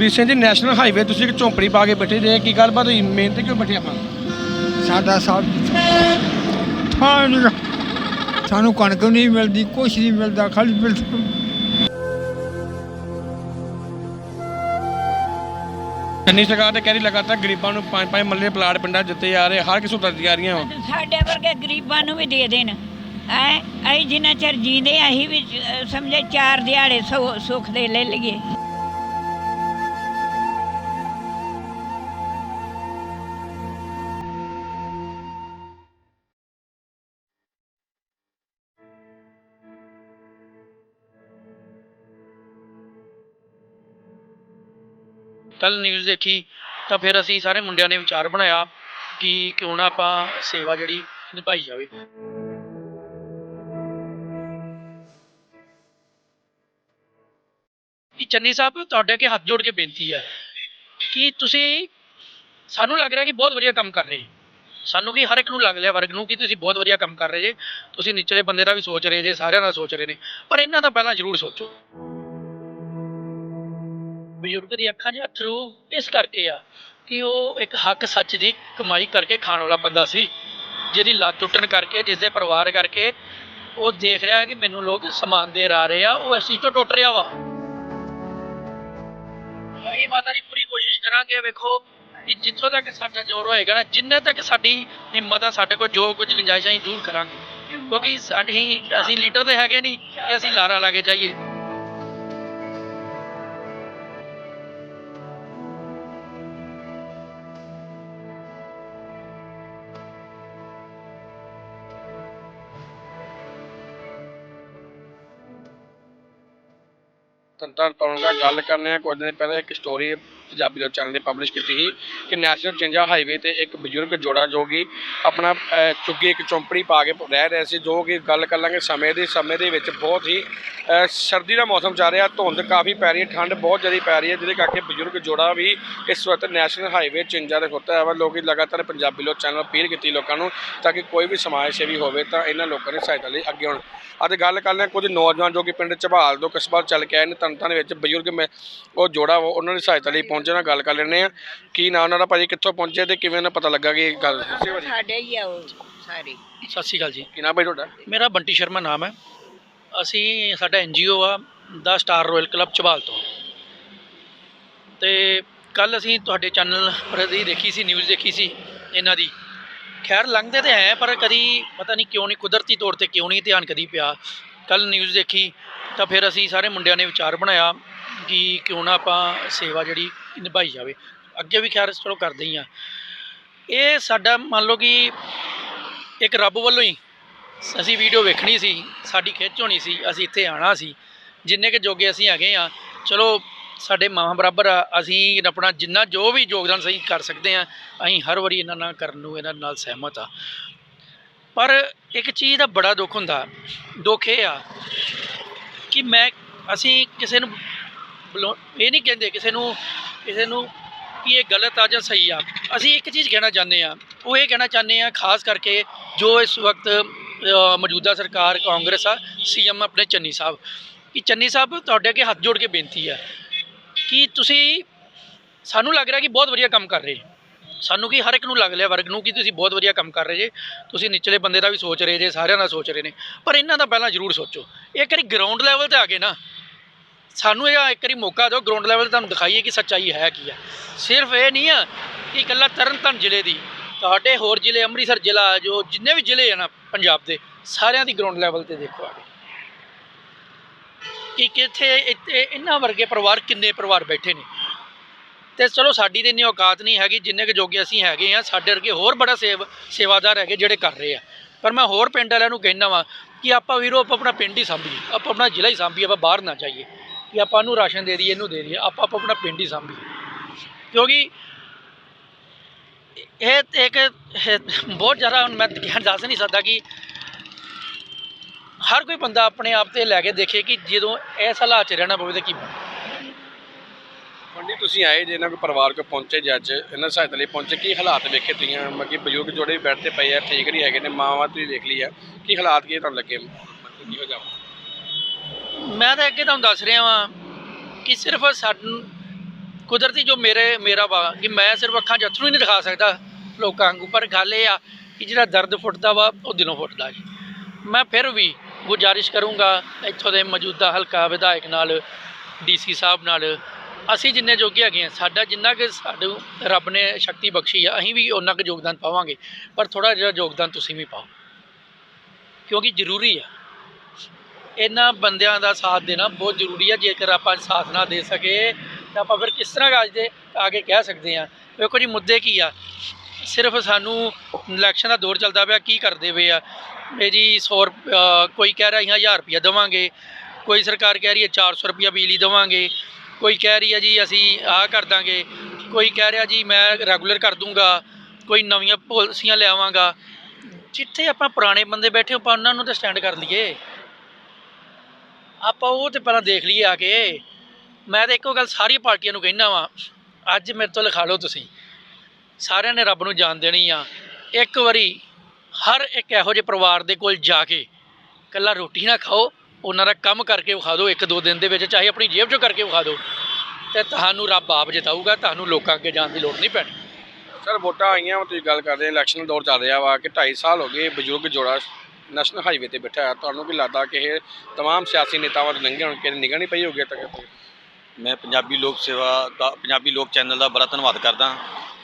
Jasbir Singh ji national highway ਤੁਸੀਂ ਇੱਕ ਝੌਂਪੜੀ ਪਾ ਕੇ ਬੈਠੇ ਜੇ ਕੀ ਗੱਲਬਾਤ ਹੋਈ? ਮੇਨ ਤੇ ਕਿਉਂ ਬੈਠੇ ਆਪਾਂ? ਸਾਡਾ ਸਭ ਥਾਂ। ਸਾਨੂੰ ਕਣਕ ਨਹੀਂ ਮਿਲਦੀ ਕੁਛ ਨਹੀਂ ਮਿਲਦਾ ਖਾਲੀ ਮਿਲਦਾ। ਚੰਨੀ ਸਰਕਾਰ ਤੇ ਕਹਿ ਰਹੀ ਲਗਾਤਾਰ ਗਰੀਬਾਂ ਨੂੰ ਪੰਜ ਪੰਜ ਮੱਲੇ ਪਲਾਟ ਪਿੰਡਾਂ ਦਿੱਤੇ ਜਾ ਰਹੇ ਹਰ ਕਿਸੇ ਨੂੰ ਦਿੱਤੀਆਂ ਜਾ ਰਹੀਆਂ ਵਾ। ਸਾਡੇ ਵਰਗੇ ਗਰੀਬਾਂ ਨੂੰ ਵੀ ਦੇ ਦੇਣ। ਐ ਅਸੀਂ ਜਿੰਨਾ ਚਿਰ ਜੀਂਦੇ ਅਸੀਂ ਵੀ ਸਮਝੇ ਚਾਰ ਦਿਹਾੜੇ ਸੁੱਖ ਦੇ ਲੈ ਲਈਏ। ਕੱਲ ਨਿਊਜ਼ ਦੇਖੀ, ਤਾਂ ਫਿਰ ਅਸੀਂ ਸਾਰੇ ਮੁੰਡਿਆਂ ਨੇ ਵਿਚਾਰ ਬਣਾਇਆ ਕਿ ਕਿਉਂ ਨਾ ਆਪਾਂ ਸੇਵਾ ਜਿਹੜੀ ਨਿਭਾਈ ਜਾਵੇ। ਕਿ ਚੰਨੀ ਸਾਹਿਬ, ਤੁਹਾਡੇ ਅੱਗੇ ਹੱਥ ਜੋੜ ਕੇ ਬੇਨਤੀ ਹੈ ਕਿ ਤੁਸੀਂ, ਸਾਨੂੰ ਲੱਗ ਰਿਹਾ ਕਿ ਬਹੁਤ ਵਧੀਆ ਕੰਮ ਕਰ ਰਹੇ ਜੀ। ਸਾਨੂੰ ਕੀ ਹਰ ਇੱਕ ਨੂੰ ਲੱਗ ਰਿਹਾ, ਵਰਗ ਨੂੰ, ਕਿ ਤੁਸੀਂ ਬਹੁਤ ਵਧੀਆ ਕੰਮ ਕਰ ਰਹੇ ਜੇ। ਤੁਸੀਂ ਨਿਚਲੇ ਬੰਦੇ ਦਾ ਵੀ ਸੋਚ ਰਹੇ ਜੇ, ਸਾਰਿਆਂ ਦਾ ਸੋਚ ਰਹੇ ਨੇ। ਪਰ ਇਹਨਾਂ ਦਾ ਪਹਿਲਾਂ ਜ਼ਰੂਰ ਸੋਚੋ। ਬਜ਼ੁਰਗ ਦੀ ਅੱਖਾਂ 'ਚ ਅਥਰੂ ਇਸ ਕਰਕੇ ਆ ਕਿ ਉਹ ਇੱਕ ਹੱਕ ਸੱਚ ਦੀ ਕਮਾਈ ਕਰਕੇ ਖਾਣ ਵਾਲਾ ਬੰਦਾ ਸੀ, ਜਿਹਦੀ ਲੱਤ ਟੁੱਟਣ ਕਰਕੇ ਜਿਸ ਦੇ ਪਰਿਵਾਰ ਕਰਕੇ ਉਹ ਦੇਖ ਰਿਹਾ ਕਿ ਮੈਨੂੰ ਲੋਕ ਸਮਾਨ ਦੇ ਆ ਰਹੇ ਆ, ਉਹ ਇਸ ਤੋਂ ਟੁੱਟ ਰਿਹਾ ਵਾ। ਇਹ ਮਾਤਾ ਦੀ ਪੂਰੀ ਕੋਸ਼ਿਸ਼ ਕਰਾਂਗੇ ਵੇਖੋ ਕਿ ਜਿੱਥੋਂ ਤੱਕ ਸਾਡਾ ਜ਼ੋਰ ਹੋਏਗਾ ਨਾ, ਜਿੰਨੇ ਤੱਕ ਸਾਡੀ ਹਿੰਮਤ ਆ, ਸਾਡੇ ਕੋਲ ਜੋ ਕੁਝ ਗੁੰਜਾਇਸ਼ਾਂ ਅਸੀਂ ਜ਼ਰੂਰ ਕਰਾਂਗੇ। ਕਿਉਂਕਿ ਸਾਡੀ ਅਸੀਂ ਲੀਡਰ ਤੇ ਹੈਗੇ ਨਹੀਂ ਕਿ ਅਸੀਂ ਲਾਰਾ ਲਾ ਕੇ ਜਾਈਏ। ਤੰਤਰ ਪਾਉਣਗਾ ਗੱਲ ਕਰਨੇ ਆ ਕੁਝ ਦਿਨ ਪਹਿਲਾਂ ਇੱਕ ਸਟੋਰੀ ਪੰਜਾਬੀ ਦੇ ਚੈਨਲ ਤੇ ਪਬਲਿਸ਼ ਕੀਤੀ ਸੀ ਕਿ ਨੈਸ਼ਨਲ ਚਿੰਜਾ ਹਾਈਵੇ ਤੇ ਇੱਕ ਬਜ਼ੁਰਗ ਜੋੜਾ ਜੋ ਕਿ ਆਪਣਾ ਚੁੱਗੀ ਇੱਕ ਚੌਂਪੜੀ ਪਾ ਕੇ ਰਹਿ ਰਿਹਾ ਸੀ ਜੋ ਕਿ ਗੱਲ ਕਰ ਲਾਂਗੇ ਸਮੇਂ ਦੇ ਸਮੇਂ ਦੇ ਵਿੱਚ ਬਹੁਤ ਹੀ ਸਰਦੀ ਦਾ ਮੌਸਮ ਚੱਲ ਰਿਹਾ ਧੁੰਦ ਕਾਫੀ ਪੈ ਰਹੀ ਹੈ ਠੰਡ ਬਹੁਤ ਜ਼ਿਆਦਾ ਪੈ ਰਹੀ ਹੈ ਜਿਹਦੇ ਕਰਕੇ ਬਜ਼ੁਰਗ ਜੋੜਾ ਵੀ ਇਸ ਵਕਤ ਨੈਸ਼ਨਲ ਹਾਈਵੇ ਚਿੰਜਾ ਦੇ ਖੁੱਤਾ ਹੈ। ਵਾ ਲੋਕੀ ਲਗਾਤਾਰ ਪੰਜਾਬੀ ਲੋਕ ਚੈਨਲ ਅਪੀਲ ਕੀਤੀ ਲੋਕਾਂ ਨੂੰ ਤਾਂ ਕਿ ਕੋਈ ਵੀ ਸਮਾਜ ਸੇਵੀ ਹੋਵੇ ਤਾਂ ਇਹਨਾਂ ਲੋਕਾਂ ਦੀ ਸਹਾਇਤਾ ਲਈ ਅੱਗੇ ਆਉਣ। ਅੱਜ ਗੱਲ ਕਰ ਲੈ ਕੁਝ ਨੌਜਵਾਨ ਜੋ ਕਿ ਪਿੰਡ ਝਬਾਲ ਤੋਂ ਕਸਬਾ ਚੱਲ ਕੇ ਆਏ ਨੇ ਤਨਤਾਂ ਦੇ ਵਿੱਚ ਬਜ਼ੁਰਗ ਮੈਂ ਉਹ ਜੋੜਾ ਵਾ, ਉਹਨਾਂ ਦੀ ਸਹਾਇਤਾ ਲਈ ਪਹੁੰਚੇ ਨਾਲ ਗੱਲ ਕਰ ਲੈਣੇ ਆ ਕੀ ਨਾਂ ਉਹਨਾਂ ਦਾ ਭਾਜੀ ਕਿੱਥੋਂ ਪਹੁੰਚੇ ਤੇ ਕਿਵੇਂ ਉਹਨਾਂ ਪਤਾ ਲੱਗਾ ਕਿ ਇਹ ਗੱਲ ਸੱਚੀ ਭਾਜੀ? ਸਾਡੇ ਹੀ ਆ ਉਹ ਸਾਰੇ। ਸਤਿ ਸ਼੍ਰੀ ਅਕਾਲ ਜੀ। ਕੀ ਨਾਂ ਭਾਈ ਤੁਹਾਡਾ? ਮੇਰਾ ਬੰਟੀ ਸ਼ਰਮਾ ਨਾਮ ਹੈ। ਅਸੀਂ ਸਾਡਾ ਐਨਜੀਓ ਆ ਦਾ ਸਟਾਰ ਰਾਇਲ ਕਲੱਬ ਚਬਾਲ ਤੋਂ। ਤੇ ਕੱਲ ਅਸੀਂ ਤੁਹਾਡੇ ਚੈਨਲ ਪ੍ਰਤੀ ਦੇਖੀ ਸੀ ਨਿਊਜ਼ ਦੇਖੀ ਸੀ ਇਹਨਾਂ ਦੀ। ਖੈਰ ਲੰਘਦੇ ਤੇ ਹੈ ਪਰ ਕਦੀ ਪਤਾ ਨਹੀਂ ਕਿਉਂ ਨਹੀਂ ਕੁਦਰਤੀ ਤੌਰ ਤੇ ਕਿਉਂ ਨਹੀਂ ਧਿਆਨ ਕਦੀ ਪਿਆ। ਕੱਲ ਨਿਊਜ਼ ਦੇਖੀ ਤਾਂ ਫਿਰ ਅਸੀਂ ਸਾਰੇ ਮੁੰਡਿਆਂ ਨੇ ਵਿਚਾਰ ਬਣਾਇਆ ਕਿ ਕਿਉਂ ਨਾ ਆਪਾਂ ਸੇਵਾ ਜਿਹੜੀ ਨਿਭਾਈ ਜਾਵੇ। ਅੱਗੇ ਵੀ ਖੈਰ ਚਲੋ ਕਰਦੇ ਹੀ ਆ। ਇਹ ਸਾਡਾ ਮੰਨ ਲਓ ਕਿ ਇੱਕ ਰੱਬ ਵੱਲੋਂ ਹੀ ਅਸੀਂ ਵੀਡੀਓ ਵੇਖਣੀ ਸੀ, ਸਾਡੀ ਖਿੱਚ ਹੋਣੀ ਸੀ, ਅਸੀਂ ਇੱਥੇ ਆਣਾ ਸੀ। ਜਿੰਨੇ ਕੁ ਜੋਗੇ ਅਸੀਂ ਹੈਗੇ ਆ, ਚਲੋ ਸਾਡੇ ਮਾਂ ਬਰਾਬਰ ਆ, ਅਸੀਂ ਆਪਣਾ ਜਿੰਨਾ ਜੋ ਵੀ ਯੋਗਦਾਨ ਸਹੀ ਕਰ ਸਕਦੇ ਆ, ਅਸੀਂ ਹਰ ਵਾਰੀ ਇਹਨਾਂ ਨਾਲ ਕਰਨ ਨੂੰ ਇਹਨਾਂ ਨਾਲ ਸਹਿਮਤ ਆ। ਪਰ ਇੱਕ ਚੀਜ਼ ਦਾ ਬੜਾ ਦੁੱਖ ਹੁੰਦਾ, ਦੁੱਖ ਇਹ ਆ ਕਿ ਮੈਂ, ਅਸੀਂ ਕਿਸੇ ਨੂੰ ਬੁਲਾ- ਇਹ ਨਹੀਂ ਕਹਿੰਦੇ ਕਿਸੇ ਨੂੰ ਕਿਸੇ ਨੂੰ ਕਿ ਇਹ ਗਲਤ ਆ ਜਾਂ ਸਹੀ ਆ। ਅਸੀਂ ਇੱਕ ਚੀਜ਼ ਕਹਿਣਾ ਚਾਹੁੰਦੇ ਆ ਉਹ ਇਹ ਕਹਿਣਾ ਚਾਹੁੰਦੇ ਆ ਖਾਸ ਕਰਕੇ ਜੋ ਇਸ ਵਕਤ ਮੌਜੂਦਾ ਸਰਕਾਰ ਕਾਂਗਰਸ ਆ, ਸੀਐਮ ਆਪਣੇ ਚੰਨੀ ਸਾਹਿਬ। ਕਿ ਚੰਨੀ ਸਾਹਿਬ ਤੁਹਾਡੇ ਅੱਗੇ ਹੱਥ ਜੋੜ ਕੇ ਬੇਨਤੀ ਆ ਕਿ ਤੁਸੀਂ, ਸਾਨੂੰ ਲੱਗ ਰਿਹਾ ਕਿ ਬਹੁਤ ਵਧੀਆ ਕੰਮ ਕਰ ਰਹੇ। ਸਾਨੂੰ ਕੀ ਹਰ ਇੱਕ ਨੂੰ ਲੱਗ ਰਿਹਾ ਵਰਗ ਨੂੰ ਕਿ ਤੁਸੀਂ ਬਹੁਤ ਵਧੀਆ ਕੰਮ ਕਰ ਰਹੇ ਜੇ। ਤੁਸੀਂ ਨਿਚਲੇ ਬੰਦੇ ਦਾ ਵੀ ਸੋਚ ਰਹੇ ਜੇ, ਸਾਰਿਆਂ ਦਾ ਸੋਚ ਰਹੇ ਨੇ। ਪਰ ਇਹਨਾਂ ਦਾ ਪਹਿਲਾਂ ਜ਼ਰੂਰ ਸੋਚੋ। ਇੱਕ ਵਾਰੀ ਗਰਾਊਂਡ ਲੈਵਲ ਤੇ ਆ ਗਏ ਨਾ। ਸਾਨੂੰ ਇਹ ਇੱਕ ਵਾਰੀ ਮੌਕਾ ਦਿਓ ਗਰਾਊਂਡ ਲੈਵਲ ਤੇ ਤੁਹਾਨੂੰ ਦਿਖਾਈਏ ਕਿ ਸੱਚਾਈ ਹੈ ਕੀ ਹੈ। ਸਿਰਫ ਇਹ ਨਹੀਂ ਆ ਕਿ ਇਕੱਲਾ ਤਰਨਤਾਰਨ ਜ਼ਿਲ੍ਹੇ ਦੀ, ਤੁਹਾਡੇ ਹੋਰ ਜ਼ਿਲ੍ਹੇ, ਅੰਮ੍ਰਿਤਸਰ ਜ਼ਿਲ੍ਹਾ, ਜੋ ਜਿੰਨੇ ਵੀ ਜ਼ਿਲ੍ਹੇ ਆ ਨਾ ਪੰਜਾਬ ਦੇ, ਸਾਰਿਆਂ ਦੀ ਗਰਾਊਂਡ ਲੈਵਲ ਤੇ ਦੇਖੋ ਆ ਕਿ। ਕਿੱਥੇ ਇੱਥੇ ਇਹਨਾਂ ਵਰਗੇ ਪਰਿਵਾਰ ਕਿੰਨੇ ਪਰਿਵਾਰ ਬੈਠੇ ਨੇ। ਤੇ ਚਲੋ ਸਾਡੀ ਤੇ ਇੰਨੀ ਔਕਾਤ ਨਹੀਂ ਹੈਗੀ, ਜਿੰਨੇ ਕੁ ਜੋਗੇ ਅਸੀਂ ਹੈਗੇ ਆ, ਸਾਡੇ ਵਰਗੇ ਹੋਰ ਬੜਾ ਸੇਵ, ਸੇਵਾਦਾਰ ਹੈਗੇ ਜਿਹੜੇ ਕਰ ਰਹੇ ਆ। ਪਰ ਮੈਂ ਹੋਰ ਪਿੰਡ ਵਾਲਿਆਂ ਨੂੰ ਕਹਿਣਾ ਵਾਂ ਕਿ ਆਪਾਂ ਵੀਰੋ, ਆਪਾਂ ਆਪਣਾ ਪਿੰਡ ਹੀ ਸਾਂਭੀਏ, ਆਪਾਂ ਆਪਣਾ ਜ਼ਿਲ੍ਹਾ ਹੀ ਸਾਂਭੀਏ, ਆਪਾਂ ਬਾਹਰ ਨਾ ਜਾਈਏ। ਕਿ ਆਪਾਂ ਨੂੰ ਰਾਸ਼ਨ ਦੇ ਦਈਏ, ਇਹਨੂੰ ਦੇ ਦਈਏ, ਆਪਾਂ ਆਪਾਂ ਆਪਣਾ ਪਿੰਡ ਹੀ ਸਾਂਭੀਏ। ਕਿਉਂਕਿ ਇਹ ਇੱਕ ਬਹੁਤ ਜ਼ਿਆਦਾ ਹੁਣ ਮੈਂ ਕਹਿ ਦੱਸ ਨਹੀਂ ਸਕਦਾ ਕਿ ਹਰ ਕੋਈ ਬੰਦਾ ਆਪਣੇ ਆਪ ਤੇ ਲੈ ਕੇ ਦੇਖੇ ਕਿ ਜਦੋਂ ਇਸ ਹਾਲਾਤ 'ਚ ਰਹਿਣਾ ਪਵੇ ਤਾਂ ਕੀ ਬਣਦਾ। ਤੁਸੀਂ ਆਏ ਜੇ ਇਹਨਾਂ ਕੋਈ ਪਰਿਵਾਰ ਕੋ ਪਹੁੰਚੇ ਜੱਜ ਇਹਨਾਂ ਦੀ ਸਹਾਇਤਾ ਲਈ ਪਹੁੰਚੇ, ਕੀ ਹਾਲਾਤ ਵੇਖੇ ਤੁਸੀਂ? ਮਤਲਬ ਕਿ ਬਜ਼ੁਰਗ ਜੋੜੇ ਵੀ ਬੈਠਦੇ ਪਏ ਆ, ਠੀਕ ਨਹੀਂ ਹੈਗੇ ਨੇ, ਮਾਵਾਂ ਤੁਸੀਂ ਵੇਖ ਲਈ ਆ। ਕੀ ਹਾਲਾਤ, ਕੀ ਤੁਹਾਨੂੰ ਲੱਗੇ? ਕੀ ਹੋ ਜਾਵੇ ਮੈਂ ਤਾਂ ਅੱਗੇ ਤੁਹਾਨੂੰ ਦੱਸ ਰਿਹਾ ਵਾਂ ਕਿ ਸਿਰਫ ਸਾਨੂੰ ਕੁਦਰਤੀ ਜੋ ਮੇਰੇ, ਮੇਰਾ ਵਾ, ਕਿ ਮੈਂ ਸਿਰਫ ਅੱਖਾਂ 'ਚ ਅੱਥਰੂ ਹੀ ਨਹੀਂ ਦਿਖਾ ਸਕਦਾ ਲੋਕਾਂ ਵਾਂਗੂ, ਪਰ ਗੱਲ ਇਹ ਆ ਕਿ ਜਿਹੜਾ ਦਰਦ ਫੁੱਟਦਾ ਵਾ, ਉਹ ਦਿਲੋਂ ਫੁੱਟਦਾ ਜੀ। ਮੈਂ ਫਿਰ ਵੀ ਗੁਜ਼ਾਰਿਸ਼ ਕਰੂੰਗਾ ਇੱਥੋਂ ਦੇ ਮੌਜੂਦਾ ਹਲਕਾ ਵਿਧਾਇਕ ਨਾਲ ਡੀਸੀ ਸਾਹਿਬ ਨਾਲ, ਅਸੀਂ ਜਿੰਨੇ ਜੋਗੇ ਹੈਗੇ ਆ ਸਾਡਾ ਜਿੰਨਾ ਕਿ ਸਾਨੂੰ ਰੱਬ ਨੇ ਸ਼ਕਤੀ ਬਖਸ਼ੀ ਆ, ਅਸੀਂ ਵੀ ਉਹਨਾਂ ਕੁ ਯੋਗਦਾਨ ਪਾਵਾਂਗੇ, ਪਰ ਥੋੜਾ ਜਿਹਾ ਯੋਗਦਾਨ ਤੁਸੀਂ ਵੀ ਪਾਓ। ਕਿਉਂਕਿ ਜ਼ਰੂਰੀ ਆ। ਇਹਨਾਂ ਬੰਦਿਆਂ ਦਾ ਸਾਥ ਦੇਣਾ ਬਹੁਤ ਜ਼ਰੂਰੀ ਆ, ਜੇਕਰ ਆਪਾਂ ਸਾਥ ਨਾ ਦੇ ਸਕੇ ਤਾਂ ਆਪਾਂ ਫਿਰ ਕਿਸ ਤਰ੍ਹਾਂ ਅੱਜ ਦੇ ਆਗੇ ਕਹਿ ਸਕਦੇ ਆ ਵੇਖੋ ਜੀ, ਮੁੱਦੇ ਕੀ ਆ? ਸਿਰਫ ਸਾਨੂੰ ਇਲੈਕਸ਼ਨ ਦਾ ਦੌਰ ਚੱਲਦਾ ਪਿਆ, ਕੀ ਕਰਦੇ ਪਏ ਆ? ਇਹ ਜੀ 100 ਰੁਪ- ਕੋਈ ਕਹਿ ਰਿਹਾ, ਅਸੀਂ 1000 ਰੁਪਇਆ ਦੇਵਾਂਗੇ। ਕੋਈ ਸਰਕਾਰ ਕਹਿ ਰਹੀ ਹੈ 400 ਰੁਪਇਆ ਬਿਜਲੀ ਦੇਵਾਂਗੇ। ਕੋਈ ਕਹਿ ਰਹੀ ਹੈ ਜੀ, ਅਸੀਂ ਆਹ ਕਰ ਦਾਂਗੇ। ਕੋਈ ਕਹਿ ਰਿਹਾ ਜੀ, ਮੈਂ ਰੈਗੂਲਰ ਕਰ ਦੂੰਗਾ। ਕੋਈ ਨਵੀਆਂ ਪਾਲਿਸੀਆਂ ਲਿਆਵਾਂਗਾ। ਜਿੱਥੇ ਆਪਾਂ ਪੁਰਾਣੇ ਬੰਦੇ ਬੈਠੇ, ਆਪਾਂ ਉਹਨਾਂ ਨੂੰ ਤਾਂ ਸਟੈਂਡ ਕਰ ਲਈਏ। ਆਪਾਂ ਉਹ ਤੇ ਪਹਿਲਾਂ ਦੇਖ ਲਈਏ ਆ ਕੇ। ਮੈਂ ਤਾਂ ਇੱਕੋ ਗੱਲ ਸਾਰੀ ਪਾਰਟੀਆਂ ਨੂੰ ਕਹਿਣਾ ਵਾਂ, ਅੱਜ ਮੇਰੇ ਤੋਂ ਲਿਖਾ ਲਓ ਤੁਸੀਂ। ਸਾਰਿਆਂ ਨੇ ਰੱਬ ਨੂੰ ਜਾਣ ਦੇਣੀ ਆ। ਇੱਕ ਵਾਰੀ ਹਰ ਇੱਕ ਇਹੋ ਜਿਹੇ ਪਰਿਵਾਰ ਦੇ ਕੋਲ ਜਾ ਕੇ ਕੱਲਾ ਰੋਟੀ ਨਾ ਖਾਓ, ਉਹਨਾਂ ਦਾ ਕੰਮ ਕਰਕੇ ਵਿਖਾ ਦਿਓ, ਇੱਕ ਦੋ ਦਿਨ ਦੇ ਵਿੱਚ ਚਾਹੇ ਆਪਣੀ ਜੇਬ 'ਚੋਂ ਕਰਕੇ ਵਿਖਾ ਦਿਓ। ਤੇ ਤੁਹਾਨੂੰ ਰੱਬ ਆਪ ਜਿਤਾਊਗਾ, ਤੁਹਾਨੂੰ ਲੋਕਾਂ ਅੱਗੇ ਜਾਣ ਦੀ ਲੋੜ ਨਹੀਂ ਪੈਣੀ। ਸਰ, ਵੋਟਾਂ ਆਈਆਂ ਤੁਸੀਂ ਗੱਲ ਕਰਦੇ ਇਲੈਕਸ਼ਨ ਦੌਰ ਚੱਲ ਰਿਹਾ ਵਾ, ਕਿ 2.5 ਸਾਲ ਹੋ ਗਏ, ਬਜ਼ੁਰਗ ਜੋੜਾ ਨੈਸ਼ਨਲ ਹਾਈਵੇ ਤੇ ਬੈਠਾ ਹੈ ਤੁਹਾਨੂੰ ਕੀ ਲੱਗਦਾ ਕਿ ਇਹ तमाम ਸਿਆਸੀ ਨੇਤਾਵਾਂ ਦੇ ਲੰਘੇ ਹੋਣ ਕਿ ਨਿਗਾਹ ਨਹੀਂ ਪਈ ਹੋਗੀ ਤੱਕ ਮੈਂ ਪੰਜਾਬੀ ਲੋਕ ਸੇਵਾ ਦਾ ਪੰਜਾਬੀ ਲੋਕ ਚੈਨਲ ਦਾ ਬੜਾ ਧੰਨਵਾਦ ਕਰਦਾ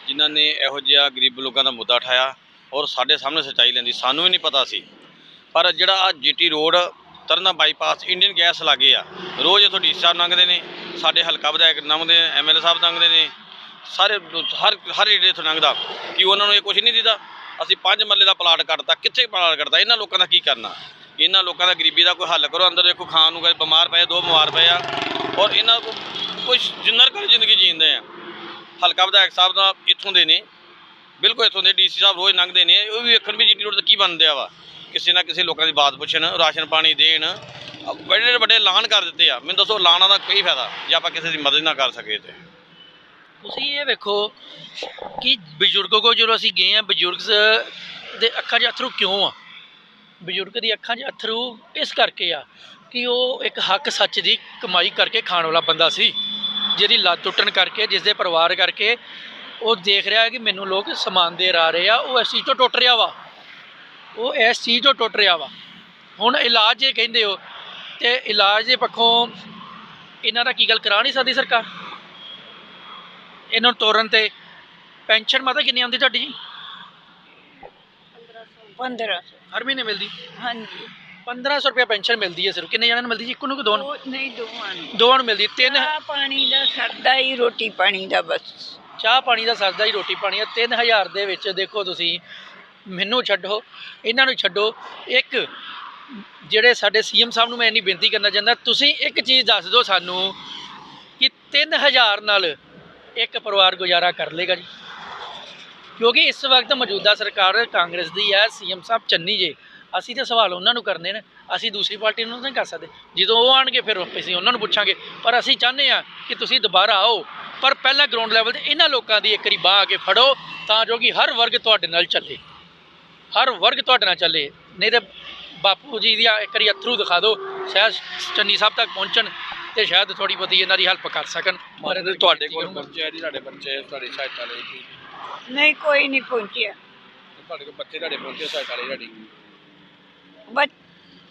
ਜਿਨ੍ਹਾਂ ਨੇ ਇਹੋ ਜਿਹਾ ਗਰੀਬ ਲੋਕਾਂ ਦਾ ਮੁੱਦਾ ਉਠਾਇਆ ਔਰ ਸਾਡੇ ਸਾਹਮਣੇ ਸੱਚਾਈ ਲੈਂਦੀ ਸਾਨੂੰ ਵੀ ਨਹੀਂ ਪਤਾ ਸੀ ਪਰ ਜਿਹੜਾ ਆ ਜੀਟੀ ਰੋਡ ਤਰਨਾ ਬਾਈਪਾਸ ਇੰਡੀਅਨ ਗੈਸ ਲਾਗੇ ਆ ਰੋਜ਼ ਇੱਥੋਂ ਡੀ ਸਾਹਿਬ ਲੰਘਦੇ ਨੇ ਸਾਡੇ ਹਲਕਾ ਵਿਧਾਇਕ ਲੰਘਦੇ ਐਮਐਲਏ ਸਾਹਿਬ ਲੰਘਦੇ ਨੇ ਸਾਰੇ ਹਰ ਹਰ ਏਰੀਏ ਤੋਂ ਲੰਘਦਾ ਕਿ ਉਹਨਾਂ ਨੂੰ ਇਹ ਕੁਝ ਨਹੀਂ ਦਿੱਤਾ ਅਸੀਂ ਪੰਜ ਮੱਲੇ ਦਾ ਪਲਾਟ ਕੱਟਤਾ। ਕਿੱਥੇ ਪਲਾਟ ਕੱਟਤਾ? ਇਹਨਾਂ ਲੋਕਾਂ ਦਾ ਕੀ ਕਰਨਾ? ਇਹਨਾਂ ਲੋਕਾਂ ਦਾ ਗਰੀਬੀ ਦਾ ਕੋਈ ਹੱਲ ਕਰੋ। ਅੰਦਰ ਦੇਖੋ, ਖਾਣ ਨੂੰ ਕੋਈ ਬਿਮਾਰ ਪਏ, ਦੋ ਬਿਮਾਰ ਪਏ ਆ। ਔਰ ਇਹਨਾਂ ਕੋ ਕੁਝ ਜਿੰਨਰ ਕਰ ਜ਼ਿੰਦਗੀ ਜੀਂਦੇ ਆ। ਹਲਕਾ ਵਿਧਾਇਕ ਸਾਹਿਬ ਦਾ ਇੱਥੋਂ ਦੇ ਨੇ। ਬਿਲਕੁਲ ਇੱਥੋਂ ਦੇ ਡੀਸੀ ਸਾਹਿਬ ਰੋਜ਼ ਲੰਘਦੇ ਨੇ। ਉਹ ਵੀ ਵੇਖਣ ਵੀ ਜੀਟੀ ਰੋਡ ਤੇ ਕੀ ਬਣਦਿਆ ਵਾ। ਕਿਸੇ ਨਾ ਕਿਸੇ ਲੋਕਾਂ ਦੀ ਬਾਤ ਪੁੱਛਣ, ਰਾਸ਼ਨ ਪਾਣੀ ਦੇਣ। ਵੱਡੇ ਵੱਡੇ ਐਲਾਨ ਕਰ ਦਿੱਤੇ ਆ। ਮੈਨੂੰ ਦੱਸੋ ਐਲਾਨਾਂ ਦਾ ਕੀ ਫਾਇਦਾ? ਜੇ ਆਪਾਂ ਕਿਸੇ ਦੀ ਮਦਦ ਨਾ ਕਰ ਸਕੇ ਤੇ। ਤੁਸੀਂ ਇਹ ਵੇਖੋ ਕਿ ਬਜ਼ੁਰਗੋ ਕੋ ਜਦੋਂ ਅਸੀਂ ਗਏ ਆ ਬਜ਼ੁਰਗ ਦੇ ਅੱਖਾਂ 'ਚ ਅਥਰੂ ਕਿਉਂ ਆ? ਬਜ਼ੁਰਗ ਦੀ ਅੱਖਾਂ 'ਚ ਅਥਰੂ ਇਸ ਕਰਕੇ ਆ ਕਿ ਉਹ ਇੱਕ ਹੱਕ ਸੱਚ ਦੀ ਕਮਾਈ ਕਰਕੇ ਖਾਣ ਵਾਲਾ ਬੰਦਾ ਸੀ, ਜਿਹਦੀ ਲੱਤ ਟੁੱਟਣ ਕਰਕੇ ਜਿਸ ਦੇ ਪਰਿਵਾਰ ਕਰਕੇ ਉਹ ਦੇਖ ਰਿਹਾ ਕਿ ਮੈਨੂੰ ਲੋਕ ਸਮਾਨ ਦੇ ਆ ਰਹੇ ਆ, ਉਹ ਇਸ ਚੀਜ਼ ਤੋਂ ਟੁੱਟ ਰਿਹਾ ਵਾ। ਉਹ ਇਸ ਚੀਜ਼ ਤੋਂ ਟੁੱਟ ਰਿਹਾ ਵਾ। ਹੁਣ ਇਲਾਜ ਜੇ ਕਹਿੰਦੇ ਹੋ, ਤੇ ਇਲਾਜ ਦੇ ਪੱਖੋਂ ਇਹਨਾਂ ਦਾ ਕੀ ਗੱਲ ਕਰਾ ਨਹੀਂ ਸਕਦੀ ਸਰਕਾਰ? ਇਹਨਾਂ ਨੂੰ ਤੋਰਨ ਤੇ ਪੈਨਸ਼ਨ ਮਾਤਾ ਕਿੰਨੀ ਆਉਂਦੀ ਤੁਹਾਡੀ ਜੀ? 1500 ਹਰ ਮਹੀਨੇ ਮਿਲਦੀ? ਹਾਂਜੀ। 1500 ਰੁਪਏ ਪੈਨਸ਼ਨ ਮਿਲਦੀ ਹੈ ਸਿਰਫ। ਕਿੰਨੇ ਜਣਾਂ ਨੂੰ ਮਿਲਦੀ ਜੀ? ਇੱਕ ਨੂੰ ਕਿ ਦੋ ਨੂੰ? ਉਹ ਨਹੀਂ ਦੋਵਾਂ ਨੂੰ। ਦੋਵਾਂ ਨੂੰ ਮਿਲਦੀ ਤਿੰਨ ਚਾਹ ਪਾਣੀ ਦਾ ਸਰਦਾ ਹੀ ਰੋਟੀ ਪਾਣੀ ਦਾ ਬਸ। ਚਾਹ ਪਾਣੀ ਦਾ ਸਰਦਾ ਹੀ ਰੋਟੀ ਪਾਣੀ ਆ 3000 ਦੇ ਵਿੱਚ ਦੇਖੋ ਤੁਸੀਂ ਮੈਨੂੰ ਛੱਡੋ ਇਹਨਾਂ ਨੂੰ ਛੱਡੋ। ਇੱਕ ਜਿਹੜੇ ਸਾਡੇ ਸੀਐਮ ਸਾਹਿਬ ਨੂੰ ਮੈਂ ਇੰਨੀ ਬੇਨਤੀ ਕਰਨਾ ਚਾਹੁੰਦਾ ਤੁਸੀਂ ਇੱਕ ਚੀਜ਼ ਦੱਸ ਦਿਓ ਸਾਨੂੰ ਕਿ 3000 ਨਾਲ ਇੱਕ ਪਰਿਵਾਰ ਗੁਜ਼ਾਰਾ ਕਰ ਲੇਗਾ ਜੀ। ਕਿਉਂਕਿ ਇਸ ਵਕਤ ਮੌਜੂਦਾ ਸਰਕਾਰ ਕਾਂਗਰਸ ਦੀ ਹੈ, ਸੀਐਮ ਸਾਹਿਬ ਚੰਨੀ ਜੇ। ਅਸੀਂ ਤਾਂ ਸਵਾਲ ਉਹਨਾਂ ਨੂੰ ਕਰਨੇ ਨੇ, ਅਸੀਂ ਦੂਸਰੀ ਪਾਰਟੀ ਨੂੰ ਨਹੀਂ ਕਰ ਸਕਦੇ। ਜਦੋਂ ਉਹ ਆਣਗੇ ਫਿਰ ਅਸੀਂ ਉਹਨਾਂ ਨੂੰ ਪੁੱਛਾਂਗੇ। ਪਰ ਅਸੀਂ ਚਾਹੁੰਦੇ ਆ ਕਿ ਤੁਸੀਂ ਦੁਬਾਰਾ ਆਓ। ਪਰ ਪਹਿਲਾਂ ਗਰਾਊਂਡ ਲੈਵਲ ਤੇ ਇਹਨਾਂ ਲੋਕਾਂ ਦੀ ਇੱਕ ਵਾਰੀ ਬਾਹ ਆ ਕੇ ਫੜੋ, ਤਾਂ ਜੋ ਕਿ ਹਰ ਵਰਗ ਤੁਹਾਡੇ ਨਾਲ ਚੱਲੇ। ਹਰ ਵਰਗ ਤੁਹਾਡੇ ਨਾਲ ਚੱਲੇ। ਨਹੀਂ ਤੇ ਬਾਪੂ ਜੀ ਦੀ ਇੱਕ ਵਾਰੀ ਅਥਰੂ ਦਿਖਾ ਦਿਓ ਸ਼ਾਇਦ ਚੰਨੀ ਸਾਹਿਬ ਤੱਕ ਪਹੁੰਚਣ ਤੇ ਸ਼ਾਇਦ ਥੋੜੀ ਬਹੁਤੀ ਇਹਨਾਂ ਦੀ ਹੈਲਪ ਕਰ ਸਕਣ। ਮਦਦ ਤੁਹਾਡੇ ਕੋਲ ਆ ਜੀ ਤੁਹਾਡੇ ਬੱਚੇ ਤੁਹਾਡੀ ਸਹਾਇਤਾ ਲਈ ਨਹੀਂ ਕੋਈ ਨਹੀਂ ਪਹੁੰਚਿਆ। ਤੁਹਾਡੇ ਕੋਲ ਬੱਚੇ ਤੁਹਾਡੇ ਪਹੁੰਚੇ ਸਹਾਇਤਾ ਲਈ ਤੁਹਾਡੀ। ਬਸ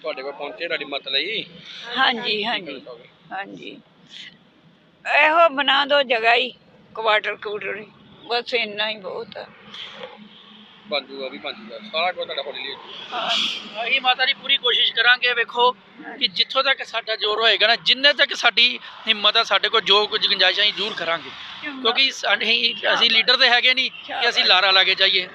ਤੁਹਾਡੇ ਕੋਲ ਪਹੁੰਚੇ ਤੁਹਾਡੀ ਮਦਦ ਲਈ। ਹਾਂਜੀ ਹਾਂਜੀ ਹਾਂਜੀ। ਇਹੋ ਬਣਾ ਦਿਓ ਜਗ੍ਹਾ ਹੀ ਕੁਆਟਰ ਕੁਆਟਰ। ਬਸ ਇੰਨਾ ਹੀ ਬਹੁਤ ਆ। ਬਣ ਜੂਗਾ ਵੀ ਬਣ ਜੂਗਾ। ਸਾਰਾ ਕੁਝ ਤੁਹਾਡਾ ਹੌਲੀ ਲਈ ਅਸੀਂ ਮਾਤਾ ਜੀ ਪੂਰੀ ਕੋਸ਼ਿਸ਼ ਕਰਾਂਗੇ ਵੇਖੋ ਕਿ ਜਿੱਥੋਂ ਤੱਕ ਸਾਡਾ ਜ਼ੋਰ ਹੋਏਗਾ ਨਾ ਜਿੰਨੇ ਤੱਕ ਸਾਡੀ ਹਿੰਮਤ ਆ ਸਾਡੇ ਕੋਲ ਜੋ ਕੁਝ ਗੁੰਜਾਇਸ਼ਾਂ ਅਸੀਂ ਜ਼ਰੂਰ ਕਰਾਂਗੇ। ਕਿਉਂਕਿ ਸਾਡੇ ਅਸੀਂ ਲੀਡਰ ਤੇ ਹੈਗੇ ਨਹੀਂ ਕਿ ਅਸੀਂ ਲਾਰਾ ਲਾ ਕੇ ਜਾਈਏ।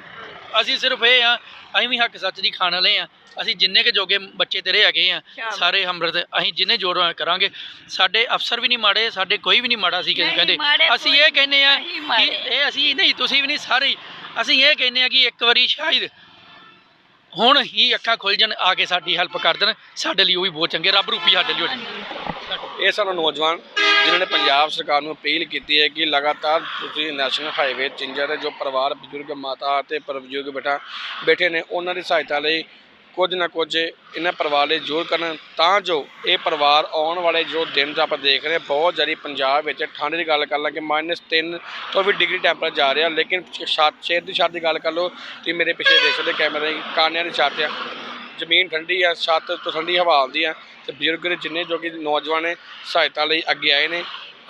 ਅਸੀਂ ਸਿਰਫ ਇਹ ਆ ਅਸੀਂ ਵੀ ਹੱਕ ਸੱਚ ਦੀ ਖਾਣ ਵਾਲੇ ਆ। ਅਸੀਂ ਜਿੰਨੇ ਕੇ ਜੋਗੇ ਬੱਚੇ ਤੇਰੇ ਹੈਗੇ ਆ। ਸਾਰੇ ਹਮਰਤ ਅਸੀਂ ਜਿੰਨੇ ਜ਼ੋਰ ਕਰਾਂਗੇ ਸਾਡੇ ਅਫਸਰ ਵੀ ਨਹੀਂ ਮਾੜੇ ਸਾਡੇ ਕੋਈ ਵੀ ਨਹੀਂ ਮਾੜਾ ਸੀ ਕਹਿੰਦੇ। ਅਸੀਂ ਇਹ ਕਹਿੰਦੇ ਆ ਕਿ। ਇਹ ਅਸੀਂ ਨਹੀਂ ਤੁਸੀਂ ਵੀ ਨਹੀਂ ਸਾਰੇ। ਅਸੀਂ ਇਹ ਕਹਿੰਦੇ ਆ ਕਿ ਇੱਕ ਵਾਰੀ ਸ਼ਾਇਦ ਹੁਣ ਹੀ ਅੱਖਾਂ ਖੁੱਲ ਜਾਣ, ਆ ਕੇ ਸਾਡੀ ਹੈਲਪ ਕਰ ਦੇਣ। ਸਾਡੇ ਲਈ ਉਹ ਵੀ ਬਹੁਤ ਚੰਗੇ, ਰੱਬ ਰੂਪੀ ਸਾਡੇ ਲਈ ਹੋ ਜਾਣ। ਇਹ ਸਾਨੂੰ ਨੌਜਵਾਨ ਜਿਨ੍ਹਾਂ ਨੇ ਪੰਜਾਬ ਸਰਕਾਰ ਨੂੰ ਅਪੀਲ ਕੀਤੀ ਹੈ ਕਿ ਲਗਾਤਾਰ ਤੁਸੀਂ ਨੈਸ਼ਨਲ ਹਾਈਵੇ ਚਿੰਜਾ ਦੇ ਜੋ ਪਰਿਵਾਰ, ਬਜ਼ੁਰਗ ਮਾਤਾ ਅਤੇ ਪਰ ਬਜ਼ੁਰਗ ਬੈਠਾ ਬੈਠੇ ਨੇ, ਉਹਨਾਂ ਦੀ ਸਹਾਇਤਾ ਲਈ ਕੁਝ ਨਾ ਕੁਝ ਇਹਨਾਂ ਪਰਿਵਾਰ ਲਈ ਜ਼ਰੂਰ ਕਰਨ ਤਾਂ ਜੋ ਇਹ ਪਰਿਵਾਰ ਆਉਣ ਵਾਲੇ ਜੋ ਦਿਨ ਜੋ ਆਪਾਂ ਦੇਖ ਰਹੇ ਹਾਂ, ਬਹੁਤ ਜ਼ਿਆਦਾ ਪੰਜਾਬ ਵਿੱਚ ਠੰਡ ਦੀ ਗੱਲ ਕਰ ਲਾਂਗੇ -3 ਤੋਂ ਵੀ ਡਿਗਰੀ ਟੈਂਪਰੇਚਰ ਜਾ ਰਿਹਾ ਲੇਕਿਨ ਛੱਤ ਸ਼ੇਰ ਦੀ ਛੱਤ ਦੀ ਗੱਲ ਕਰ ਲਓ ਤੁਸੀਂ ਮੇਰੇ ਪਿੱਛੇ ਦੇਖ ਸਕਦੇ ਕੈਮਰੇ ਕਾਨਿਆਂ ਦੀ ਛੱਤ ਆ ਜ਼ਮੀਨ ਠੰਡੀ ਆ ਛੱਤ ਤੋਂ ਠੰਡੀ ਹਵਾ ਆਉਂਦੀ ਆ ਤੇ ਬਜ਼ੁਰਗ ਜਿੰਨੇ ਜੋ ਕਿ ਨੌਜਵਾਨ ਨੇ ਸਹਾਇਤਾ ਲਈ ਅੱਗੇ ਆਏ ਨੇ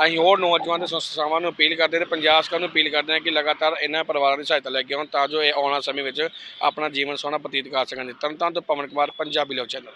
ਅਸੀਂ ਹੋਰ ਨੌਜਵਾਨ ਤੇ ਸੰਸਥਾਵਾਂ ਨੂੰ ਅਪੀਲ ਕਰਦੇ ਤੇ ਪੰਜਾਬ ਸਰਕਾਰ ਨੂੰ ਅਪੀਲ ਕਰਦੇ ਹਾਂ ਕਿ ਲਗਾਤਾਰ ਇਹਨਾਂ ਪਰਿਵਾਰਾਂ ਦੀ ਸਹਾਇਤਾ ਲੈ ਕੇ ਆਉਣ ਤਾਂ ਜੋ ਇਹ ਆਉਣ ਵਾਲੇ ਸਮੇਂ ਵਿੱਚ ਆਪਣਾ ਜੀਵਨ ਸੋਹਣਾ ਬਤੀਤ ਕਰ ਸਕਣ। ਤਰਨਤਾਰਨ ਤੋਂ ਪਵਨ ਕੁਮਾਰ, ਪੰਜਾਬੀ ਲੋਕ ਚੈਨਲ